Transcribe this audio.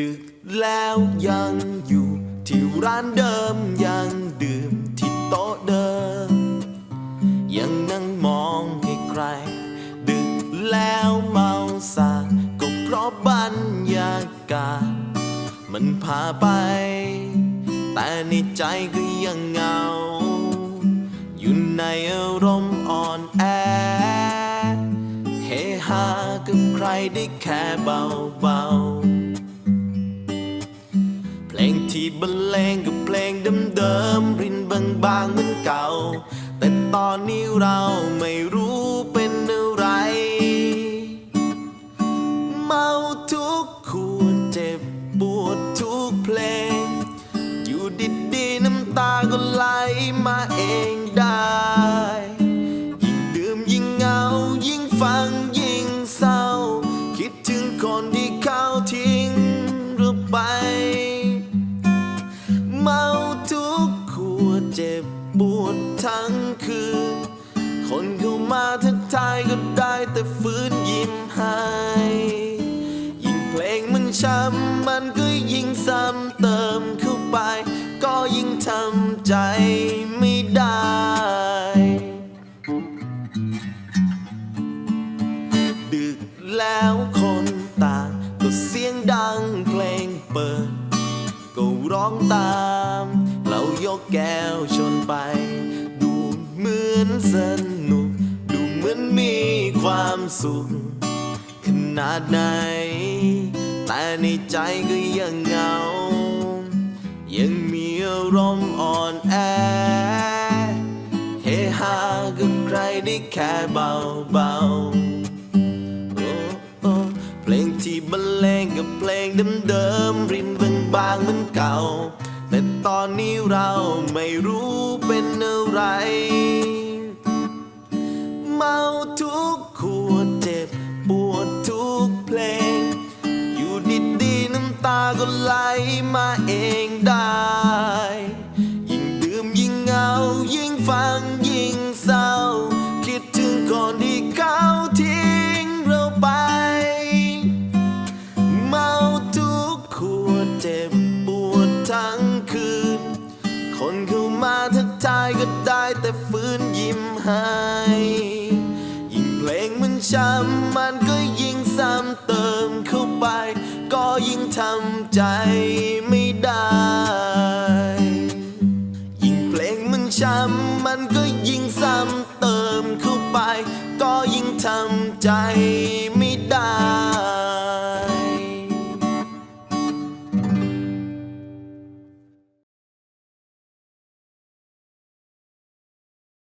ดึกแล้วยังอยู่ ที่ร้านเดิมยังดื่มที่โต๊ะเดิม ยังนั่งมองให้ใคร ดึกแล้วเมาสาก็เพราะบรรยากาศ มันพาไป แต่ในใจก็ยังเหงา อยู่ในอารมณ์อ่อนแอเฮฮากับใครได้แค่เบาๆ ที่บรรเลงกับเพลงเดิมๆรินบางๆเหมือนเก่า แต่ตอนนี้เราไม่รู้เป็นอะไร เมาทุกขวดเจ็บปวดทุกเพลง อยู่ดีๆน้ำตาก็ไหลมาเองได้ ยิ่งดื่มยิ่งเหงา ยิ่งฟังยิ่งเศร้า คิดถึงคนที่เขาทิ้ เจ็บปวดทั้งคืน คนเข้ามาทักทายก็ได้แต่ฟื้นยิ้มให้ยิ่งเพลงมันช้ำมันก็ยิ่งซ้ำเติมเข้าไป ก็ยิ่งทำใจไม่ได้ดึกแล้วคนต่างก็เสียงดังเพลงเปิด ก็ร้องตาม กแก้วชนไป ดูเหมือนสนุก ดูเหมือนมีความสุข ขนาดไหน แต่ในใจก็ยังเหงา ยังมีอารมณ์อ่อนแอ เฮฮากับใครได้แค่เบาๆโอ้โอเพลงที่บรรเลงกับเพลงเดิมๆริมบางๆเหมือนเก่า ตอนนี้เราไม่รู้เป็นอะไร เมาทุกขวดเจ็บ ปวดทุกเพลง อยู่ดีดีน้ำตาก็ไหลมาเองได้ ยิ่งดื่มยิ่งเหงายิ่งฟังยิ่ง คนเข้ามาทักทายก็ได้แต่ฟื้นยิ้มให้ยิ่งเพลงมันช้ำมันก็ยิ่งซ้ำเติมเข้าไป ก็ยิ่งทำใจไม่ได้ ยิ่งเพลงมันช้ำมันก็ยิ่งซ้ำเติมเข้าไป ก็ยิ่งทำใจไม่ได้